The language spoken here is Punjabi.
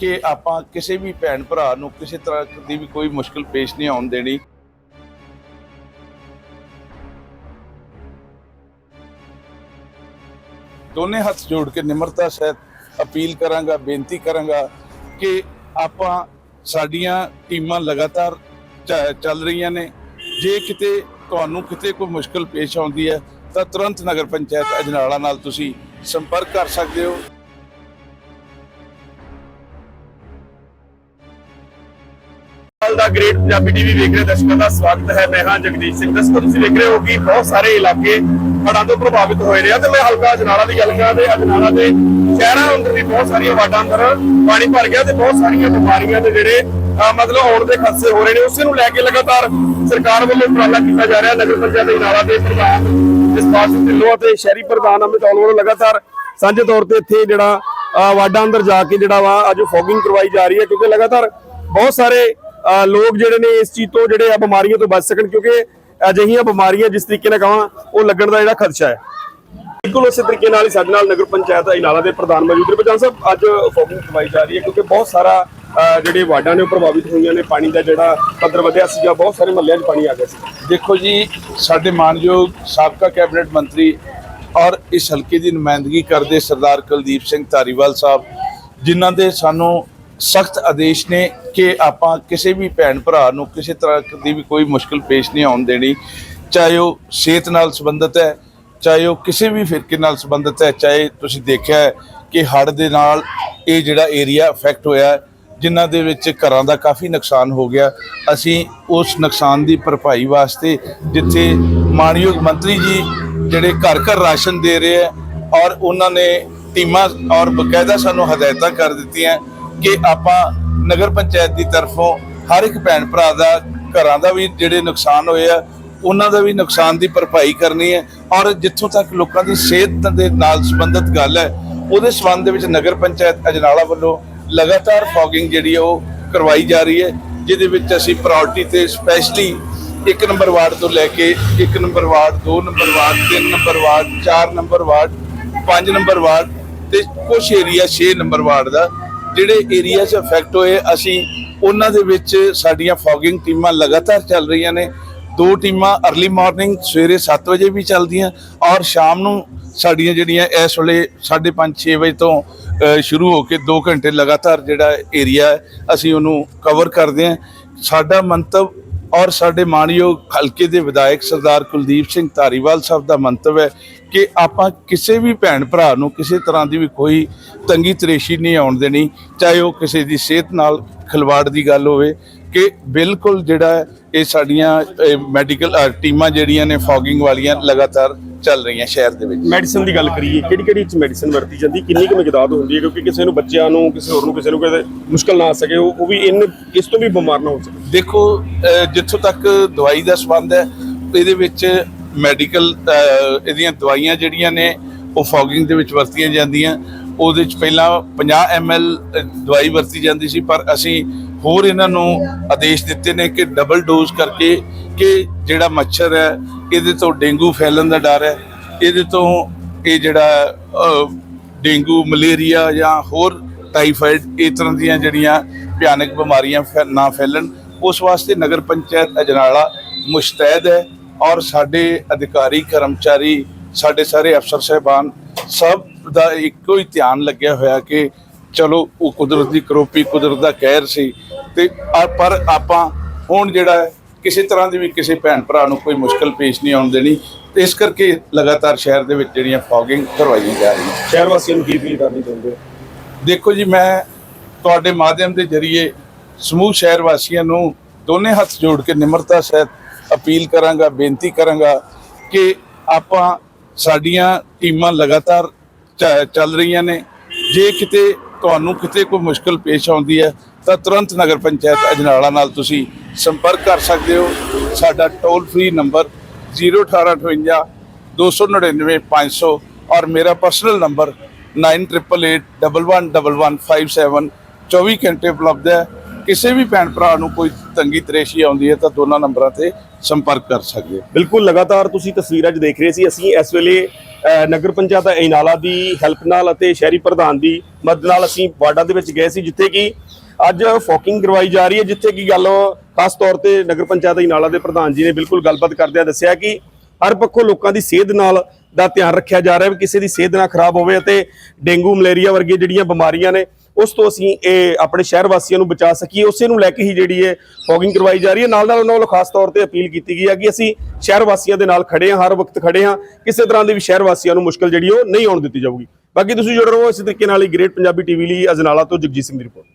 ਕਿ ਆਪਾਂ ਕਿਸੇ ਵੀ ਭੈਣ ਭਰਾ ਨੂੰ ਕਿਸੇ ਤਰ੍ਹਾਂ ਦੀ ਵੀ ਕੋਈ ਮੁਸ਼ਕਲ ਪੇਸ਼ ਨਹੀਂ ਆਉਣ ਦੇਣੀ। ਦੋਨੇ ਹੱਥ ਜੋੜ ਕੇ ਨਿਮਰਤਾ ਸਹਿਤ ਅਪੀਲ ਕਰਾਂਗਾ, ਬੇਨਤੀ ਕਰਾਂਗਾ ਕਿ ਆਪਾਂ ਸਾਡੀਆਂ ਟੀਮਾਂ ਲਗਾਤਾਰ ਚ- ਚੱਲ ਰਹੀਆਂ ਨੇ। ਜੇ ਕਿਤੇ ਤੁਹਾਨੂੰ ਕਿਤੇ ਕੋਈ ਮੁਸ਼ਕਲ ਪੇਸ਼ ਆਉਂਦੀ ਹੈ, ਤਾਂ ਤੁਰੰਤ ਨਗਰ ਪੰਚਾਇਤ ਅਜਨਾਲਾ ਨਾਲ ਤੁਸੀਂ ਸੰਪਰਕ ਕਰ ਸਕਦੇ ਹੋ। ਹਾਲ ਦਾ ਗ੍ਰੇਟ ਪੰਜਾਬੀ ਟੀਵੀ ਵੇਖ ਰਹੇ ਦਰਸ਼ਕਾਂ ਦਾ ਸਵਾਗਤ ਹੈ। ਮੈਂ ਹਾਂ ਜਗਦੀਸ਼ ਸਿੰਘ, ਦਰਸ਼ਕੋ ਤੁਸੀਂ ਵੇਖ ਰਹੇ ਹੋ ਕਿ ਬਹੁਤ ਸਾਰੇ ਇਲਾਕੇ ਹੜ੍ਹਾਂ ਤੋਂ ਪ੍ਰਭਾਵਿਤ ਹੋਏ ਨੇ। ਤੇ ਮੈਂ ਹਲਕਾ ਅਜਨਾਲਾ ਦੀ ਗੱਲ ਕਰਾਂ ਤੇ ਅਜਨਾਲਾ ਦੇ ਸ਼ਹਿਰਾਂ ਅੰਦਰ ਵੀ ਬਹੁਤ ਸਾਰੀਆਂ ਵਾਰਡਾਂ ਅੰਦਰ ਪਾਣੀ ਭਰ ਗਿਆ ਤੇ ਬਹੁਤ ਸਾਰੀਆਂ ਬਿਮਾਰੀਆਂ ਦੇ ਜਿਹੜੇ ਮਤਲਬ ਆਉਣ ਦੇ ਖਦਸ਼ੇ ਹੋ ਰਹੇ ਨੇ। ਉਸੇ ਨੂੰ ਲੈ ਕੇ ਲਗਾਤਾਰ ਸਰਕਾਰ ਵੱਲੋਂ ਉਪਰਾਲਾ ਕੀਤਾ ਜਾ ਰਿਹਾ। ਨਗਰ ਪੰਚਾਇਤ ਅਜਨਾਲਾ ਦੇ ਪ੍ਰਧਾਨ ਜਸਪਾਲ ਸਿੰਘ ਢਿੱਲੋਂ ਅਤੇ ਸ਼ਹਿਰੀ ਪ੍ਰਧਾਨ ਅਮਿਤ ਔਲ ਵੱਲੋਂ ਲਗਾਤਾਰ ਸਾਂਝੇ ਤੌਰ ਤੇ ਇੱਥੇ ਜਿਹੜਾ ਵਾਰਡਾਂ ਅੰਦਰ ਜਾ ਕੇ ਜਿਹੜਾ ਵਾ ਅੱਜ ਫੋਗਿੰਗ ਕਰਵਾਈ ਜਾ ਰਹੀ ਹੈ ਕਿਉਂਕਿ ਲਗਾਤਾਰ ਬਹੁਤ ਸਾਰੇ ਲੋਕ ਜਿਹੜੇ ਨੇ ਇਸ ਚੀਜ਼ ਤੋਂ ਜਿਹੜੇ ਆ ਬਿਮਾਰੀਆਂ ਤੋਂ ਬਚ ਸਕਣ ਕਿਉਂਕਿ ਅਜਿਹੀਆਂ ਬਿਮਾਰੀਆਂ ਜਿਸ ਤਰੀਕੇ ਨਾਲ ਕਹਾਂ ਉਹ ਲੱਗਣ ਦਾ ਜਿਹੜਾ ਖਦਸ਼ਾ ਹੈ। ਬਿਲਕੁਲ ਉਸੇ ਤਰੀਕੇ ਨਾਲ ਹੀ ਸਾਡੇ ਨਾਲ ਨਗਰ ਪੰਚਾਇਤ ਇਨਾਲਾ ਦੇ ਪ੍ਰਧਾਨ ਮੌਜੂਦ ਨੇ। ਪ੍ਰਧਾਨ ਸਾਹਿਬ, ਅੱਜ ਫੋਗਿੰਗ ਕਰਵਾਈ ਜਾ ਰਹੀ ਹੈ ਕਿਉਂਕਿ ਬਹੁਤ ਸਾਰਾ ਜਿਹੜੇ ਵਾਰਡਾਂ ਨੇ ਉਹ ਪ੍ਰਭਾਵਿਤ ਹੋਈਆਂ ਨੇ। ਪਾਣੀ ਦਾ ਜਿਹੜਾ ਪੱਧਰ ਵਧਿਆ ਸੀਗਾ ਬਹੁਤ ਸਾਰੇ ਮਹੱਲਿਆਂ 'ਚ ਪਾਣੀ ਆ ਗਿਆ ਸੀ। ਦੇਖੋ ਜੀ, ਸਾਡੇ ਮਾਨਯੋਗ ਸਾਬਕਾ ਕੈਬਨਿਟ ਮੰਤਰੀ ਔਰ ਇਸ ਹਲਕੇ ਦੀ ਨੁਮਾਇੰਦਗੀ ਕਰਦੇ ਸਰਦਾਰ ਕੁਲਦੀਪ ਸਿੰਘ ਧਾਰੀਵਾਲ ਸਾਹਿਬ, ਜਿਨ੍ਹਾਂ ਦੇ ਸਾਨੂੰ ਸਖਤ ਆਦੇਸ਼ ਨੇ ਕਿ ਆਪਾਂ ਕਿਸੇ ਵੀ ਭੈਣ ਭਰਾ ਨੂੰ ਕਿਸੇ ਤਰ੍ਹਾਂ ਦੀ ਵੀ ਕੋਈ ਮੁਸ਼ਕਲ ਪੇਸ਼ ਨਹੀਂ ਆਉਣ ਦੇਣੀ, ਚਾਹੇ ਉਹ ਸਿਹਤ ਨਾਲ ਸੰਬੰਧਿਤ ਹੈ, ਚਾਹੇ ਉਹ ਕਿਸੇ ਵੀ ਫਿਰਕੇ ਨਾਲ ਸੰਬੰਧਿਤ ਹੈ, ਚਾਹੇ ਤੁਸੀਂ ਦੇਖਿਆ ਹੈ ਕਿ ਹੜ੍ਹ ਦੇ ਨਾਲ ਇਹ ਜਿਹੜਾ ਏਰੀਆ ਅਫੈਕਟ ਹੋਇਆ ਜਿਨ੍ਹਾਂ ਦੇ ਵਿੱਚ ਘਰਾਂ ਦਾ ਕਾਫੀ ਨੁਕਸਾਨ ਹੋ ਗਿਆ। ਅਸੀਂ ਉਸ ਨੁਕਸਾਨ ਦੀ ਭਰਪਾਈ ਵਾਸਤੇ ਜਿੱਥੇ ਮਾਨਯੋਗ ਮੰਤਰੀ ਜੀ ਜਿਹੜੇ ਘਰ ਘਰ ਰਾਸ਼ਨ ਦੇ ਰਹੇ ਆ ਔਰ ਉਹਨਾਂ ਨੇ ਟੀਮਾਂ ਔਰ ਬਕਾਇਦਾ ਸਾਨੂੰ ਹਦਾਇਤਾਂ ਕਰ ਦਿੱਤੀਆਂ ਕਿ ਆਪਾਂ ਨਗਰ ਪੰਚਾਇਤ ਦੀ ਤਰਫੋਂ ਹਰ ਇੱਕ ਭੈਣ ਭਰਾ ਦਾ ਘਰਾਂ ਦਾ ਵੀ ਜਿਹੜੇ ਨੁਕਸਾਨ ਹੋਏ ਆ, ਉਹਨਾਂ ਦਾ ਵੀ ਨੁਕਸਾਨ ਦੀ ਭਰਪਾਈ ਕਰਨੀ ਹੈ ਔਰ ਜਿੱਥੋਂ ਤੱਕ ਲੋਕਾਂ ਦੀ ਸਿਹਤ ਦੇ ਨਾਲ ਸੰਬੰਧਿਤ ਗੱਲ ਹੈ, ਉਹਦੇ ਸੰਬੰਧ ਦੇ ਵਿੱਚ ਨਗਰ ਪੰਚਾਇਤ ਅਜਨਾਲਾ ਵੱਲੋਂ ਲਗਾਤਾਰ ਫੌਗਿੰਗ ਜਿਹੜੀ ਹੈ ਉਹ ਕਰਵਾਈ ਜਾ ਰਹੀ ਹੈ, ਜਿਹਦੇ ਵਿੱਚ ਅਸੀਂ ਪ੍ਰਾਇੋਰਟੀ ਤੇ ਸਪੈਸ਼ਲੀ ਇੱਕ ਨੰਬਰ ਵਾਰਡ ਤੋਂ ਲੈ ਕੇ ਇੱਕ ਨੰਬਰ ਵਾਰਡ, ਦੋ ਨੰਬਰ ਵਾਰਡ, ਤਿੰਨ ਨੰਬਰ ਵਾਰਡ, ਚਾਰ ਨੰਬਰ ਵਾਰਡ, ਪੰਜ ਨੰਬਰ ਵਾਰਡ ਤੇ ਕੁਝ ਏਰੀਆ 6 ਨੰਬਰ ਵਾਰਡ ਦਾ ਜਿਹੜੇ ਏਰੀਆ 'ਚ ਅਫੈਕਟ ਹੋਏ, ਅਸੀਂ ਉਹਨਾਂ ਦੇ ਵਿੱਚ ਸਾਡੀਆਂ ਫੌਗਿੰਗ ਟੀਮਾਂ ਲਗਾਤਾਰ ਚੱਲ ਰਹੀਆਂ ਨੇ। ਦੋ ਟੀਮਾਂ अर्ਲੀ ਮਾਰਨਿੰਗ ਸਵੇਰੇ 7 ਵਜੇ ਵੀ ਚੱਲਦੀਆਂ ਔਰ ਸ਼ਾਮ ਨੂੰ ਸਾਡੀਆਂ ਜਿਹੜੀਆਂ ਇਸ ਵੇਲੇ 5:30 6 ਵਜੇ ਤੋਂ ਸ਼ੁਰੂ ਹੋ ਕੇ 2 ਘੰਟੇ ਲਗਾਤਾਰ ਜਿਹੜਾ ਏਰੀਆ ਅਸੀਂ ਉਹਨੂੰ ਕਵਰ ਕਰਦੇ ਹਾਂ। ਸਾਡਾ ਮੰਤਵ ਔਰ ਸਾਡੇ ਮਾਣਯੋਗ ਹਲਕੇ ਦੇ ਵਿਧਾਇਕ ਸਰਦਾਰ ਕੁਲਦੀਪ ਸਿੰਘ ਧਾਰੀਵਾਲ ਸਾਹਿਬ ਦਾ ਮੰਤਵ ਹੈ ਕਿ ਆਪਾਂ ਕਿਸੇ ਵੀ ਭੈਣ ਭਰਾ ਨੂੰ ਕਿਸੇ ਤਰ੍ਹਾਂ ਦੀ ਵੀ ਕੋਈ ਤੰਗੀ ਤਰੇਸ਼ੀ ਨਹੀਂ ਆਉਣ ਦੇਣੀ, ਚਾਹੇ ਉਹ ਕਿਸੇ ਦੀ ਸਿਹਤ ਨਾਲ ਖਿਲਵਾੜ ਦੀ ਗੱਲ ਹੋਵੇ, ਕਿ ਬਿਲਕੁਲ ਜਿਹੜਾ ਇਹ ਸਾਡੀਆਂ ਮੈਡੀਕਲ ਟੀਮਾਂ ਜਿਹੜੀਆਂ ਨੇ ਫੌਗਿੰਗ ਵਾਲੀਆਂ ਲਗਾਤਾਰ ਚੱਲ ਰਹੀਆਂ ਸ਼ਹਿਰ ਦੇ ਵਿੱਚ। ਮੈਡੀਸਨ ਦੀ ਗੱਲ ਕਰੀਏ ਕਿਹੜੀ ਕਿਹੜੀ ਚ ਮੈਡੀਸਨ ਵਰਤੀ ਜਾਂਦੀ ਕਿੰਨੀ ਕੁ ਮਿਕਦਾਰ ਹੁੰਦੀ ਹੈ ਕਿਉਂਕਿ ਕਿਸੇ ਨੂੰ ਬੱਚਿਆਂ ਨੂੰ ਕਿਸੇ ਹੋਰ ਨੂੰ ਕਿਸੇ ਨੂੰ ਕਿਸੇ ਮੁਸ਼ਕਲ ਨਾ ਆ ਸਕੇ ਉਹ ਵੀ ਇਨ ਇਸ ਤੋਂ ਵੀ ਬਿਮਾਰ ਨਾ ਹੋ ਸਕੇ। ਦੇਖੋ ਜਿੱਥੋਂ ਤੱਕ ਦਵਾਈ ਦਾ ਸੰਬੰਧ ਹੈ ਇਹਦੇ ਵਿੱਚ ਮੈਡੀਕਲ ਇਹਦੀਆਂ ਦਵਾਈਆਂ ਜਿਹੜੀਆਂ ਨੇ ਉਹ ਫੌਗਿੰਗ ਦੇ ਵਿੱਚ ਵਰਤੀਆਂ ਜਾਂਦੀਆਂ। ਉਹਦੇ ਵਿੱਚ ਪਹਿਲਾਂ 50 ml ਦਵਾਈ ਵਰਤੀ ਜਾਂਦੀ ਸੀ ਪਰ ਅਸੀਂ ਹੋਰ ਇਹਨਾਂ ਨੂੰ ਆਦੇਸ਼ ਦਿੱਤੇ ਨੇ ਕਿ ਡਬਲ ਡੋਜ਼ ਕਰਕੇ ਕਿ ਜਿਹੜਾ ਮੱਛਰ ਹੈ ਇਹਦੇ ਤੋਂ ਡੇਂਗੂ ਫੈਲਣ ਦਾ ਡਰ ਹੈ। ਇਹਦੇ ਤੋਂ ਇਹ ਜਿਹੜਾ ਡੇਂਗੂ, ਮਲੇਰੀਆ ਜਾਂ ਹੋਰ ਟਾਈਫਾਇਡ ਇਸ ਤਰ੍ਹਾਂ ਦੀਆਂ ਜਿਹੜੀਆਂ ਭਿਆਨਕ ਬਿਮਾਰੀਆਂ ਫੈ- ਨਾ ਫੈਲਣ, ਉਸ ਵਾਸਤੇ ਨਗਰ ਪੰਚਾਇਤ ਅਜਨਾਲਾ ਮੁਸ਼ਤੈਦ ਹੈ ਔਰ ਸਾਡੇ ਅਧਿਕਾਰੀ, ਕਰਮਚਾਰੀ, ਸਾਡੇ ਸਾਰੇ ਅਫਸਰ ਸਹਿਬਾਨ ਸਭ ਦਾ ਇੱਕੋ ਹੀ ਧਿਆਨ ਲੱਗਿਆ ਹੋਇਆ ਕਿ ਚਲੋ, ਉਹ ਕੁਦਰਤ ਦੀ ਕਰੋਪੀ ਕੁਦਰਤ ਦਾ ਕਹਿਰ ਸੀ ਤੇ ਪਰ ਆਪਾਂ ਹੁਣ ਜਿਹੜਾ ਕਿਸੇ ਤਰ੍ਹਾਂ ਦੀ ਵੀ ਕਿਸੇ ਭੈਣ ਭਰਾ ਨੂੰ ਕੋਈ ਮੁਸ਼ਕਲ ਪੇਸ਼ ਨਹੀਂ ਆਉਣ ਦੇਣੀ ਤੇ ਇਸ ਕਰਕੇ ਲਗਾਤਾਰ ਸ਼ਹਿਰ ਦੇ ਵਿੱਚ ਜਿਹੜੀਆਂ ਫੌਗਿੰਗ ਕਰਵਾਈਆਂ ਜਾ ਰਹੀਆਂ। ਸ਼ਹਿਰ ਵਾਸੀਆਂ ਨੂੰ ਕੀ ਫੀਲ ਕਰਨੀ ਚਾਹੁੰਦੇ ਹੋ? ਦੇਖੋ ਜੀ ਮੈਂ ਤੁਹਾਡੇ ਮਾਧਿਅਮ ਦੇ ਜ਼ਰੀਏ ਸਮੂਹ ਸ਼ਹਿਰ ਵਾਸੀਆਂ ਨੂੰ ਦੋਨੇ ਹੱਥ ਜੋੜ ਕੇ ਨਿਮਰਤਾ ਸਹਿਤ ਅਪੀਲ ਕਰਾਂਗਾ ਬੇਨਤੀ ਕਰਾਂਗਾ ਕਿ ਆਪਾਂ ਸਾਡੀਆਂ ਟੀਮਾਂ ਲਗਾਤਾਰ ਚੱਲ ਰਹੀਆਂ ਨੇ। ਜੇ ਕਿਤੇ ਤੁਹਾਨੂੰ ਕਿਤੇ ਕੋਈ ਮੁਸ਼ਕਲ ਪੇਸ਼ ਆਉਂਦੀ ਹੈ, ਤਾਂ ਤੁਰੰਤ ਨਗਰ ਪੰਚਾਇਤ ਅਜਨਾਲਾ ਨਾਲ ਤੁਸੀਂ ਸੰਪਰਕ ਕਰ ਸਕਦੇ ਹੋ। ਸਾਡਾ ਟੋਲ ਫ੍ਰੀ ਨੰਬਰ 01858 299 500 ਔਰ ਮੇਰਾ ਪਰਸਨਲ ਨੰਬਰ 9888111157 24 ਘੰਟੇ ਉਪਲਬਧ ਹੈ। ਕਿਸੇ ਵੀ ਭੈਣ ਭਰਾ ਨੂੰ ਕੋਈ ਤੰਗੀ ਤਰੇਸ਼ੀ ਆਉਂਦੀ ਹੈ, ਤਾਂ ਦੋਨਾਂ ਨੰਬਰਾਂ ਤੇ ਸੰਪਰਕ ਕਰ ਸਕਦੇ ਹੋ। ਬਿਲਕੁਲ, ਲਗਾਤਾਰ ਤੁਸੀਂ ਤਸਵੀਰਾਂ 'ਚ ਦੇਖ ਰਹੇ ਸੀ, ਅਸੀਂ ਇਸ ਵੇਲੇ ਨਗਰ ਪੰਚਾਇਤ ਇਨਾਲਾ ਦੀ ਹੈਲਪ ਨਾਲ ਅਤੇ ਸ਼ਹਿਰੀ ਪ੍ਰਧਾਨ ਦੀ ਮਦਦ ਨਾਲ ਅਸੀਂ ਵਾਰਡਾਂ ਦੇ ਵਿੱਚ ਗਏ ਸੀ, ਜਿੱਥੇ ਕਿ ਅੱਜ ਫੋਕਿੰਗ ਕਰਵਾਈ ਜਾ ਰਹੀ ਹੈ, ਜਿੱਥੇ ਕੀ ਗੱਲ ਖਾਸ ਤੌਰ ਤੇ ਨਗਰ ਪੰਚਾਇਤ ਇਨਾਲਾ ਦੇ ਪ੍ਰਧਾਨ ਜੀ ਨੇ ਬਿਲਕੁਲ ਗੱਲਬਾਤ ਕਰਦਿਆਂ ਦੱਸਿਆ ਕਿ ਹਰ ਪੱਖੋਂ ਲੋਕਾਂ ਦੀ ਸਿਹਤ ਨਾਲ ਦਾ ਧਿਆਨ ਰੱਖਿਆ ਜਾ ਰਿਹਾ ਹੈ ਵੀ ਕਿਸੇ ਦੀ ਸਿਹਤ ਨਾ ਖਰਾਬ ਹੋਵੇ ਅਤੇ ਡੇਂਗੂ, ਮਲੇਰੀਆ ਵਰਗੀਆਂ ਜਿਹੜੀਆਂ ਬਿਮਾਰੀਆਂ ਨੇ ਉਸ ਤੋਂ ਅਸੀਂ ਇਹ ਆਪਣੇ ਸ਼ਹਿਰ ਵਾਸੀਆਂ ਨੂੰ ਬਚਾ ਸਕੀਏ, ਉਸੇ ਨੂੰ ਲੈ ਕੇ ਹੀ ਜਿਹੜੀ ਹੈ ਫੋਗਿੰਗ ਕਰਵਾਈ ਜਾ ਰਹੀ ਹੈ। ਨਾਲ ਨਾਲ ਉਹਨਾਂ ਵੱਲੋਂ ਖਾਸ ਤੌਰ ਤੇ ਅਪੀਲ ਕੀਤੀ ਗਈ ਹੈ ਕਿ ਅਸੀਂ ਸ਼ਹਿਰ ਵਾਸੀਆਂ ਦੇ ਨਾਲ ਖੜੇ ਹਾਂ, ਹਰ ਵਕਤ ਖੜੇ ਹਾਂ। ਕਿਸੇ ਤਰ੍ਹਾਂ ਦੀ ਵੀ ਸ਼ਹਿਰ ਵਾਸੀਆਂ ਨੂੰ ਮੁਸ਼ਕਲ ਜਿਹੜੀ ਉਹ ਨਹੀਂ ਆਉਣ ਦਿੱਤੀ ਜਾਊਗੀ। ਬਾਕੀ ਤੁਸੀਂ ਜੁੜੇ ਰਹੋ ਇਸੇ ਤਰੀਕੇ ਨਾਲ ਹੀ ਗ੍ਰੇਟ ਪੰਜਾਬੀ ਟੀਵੀ ਲਈ ਅਜਨਾਲਾ ਤੋਂ ਜਗਜੀਤ ਸਿੰਘ ਦੀ ਰਿਪੋਰਟ।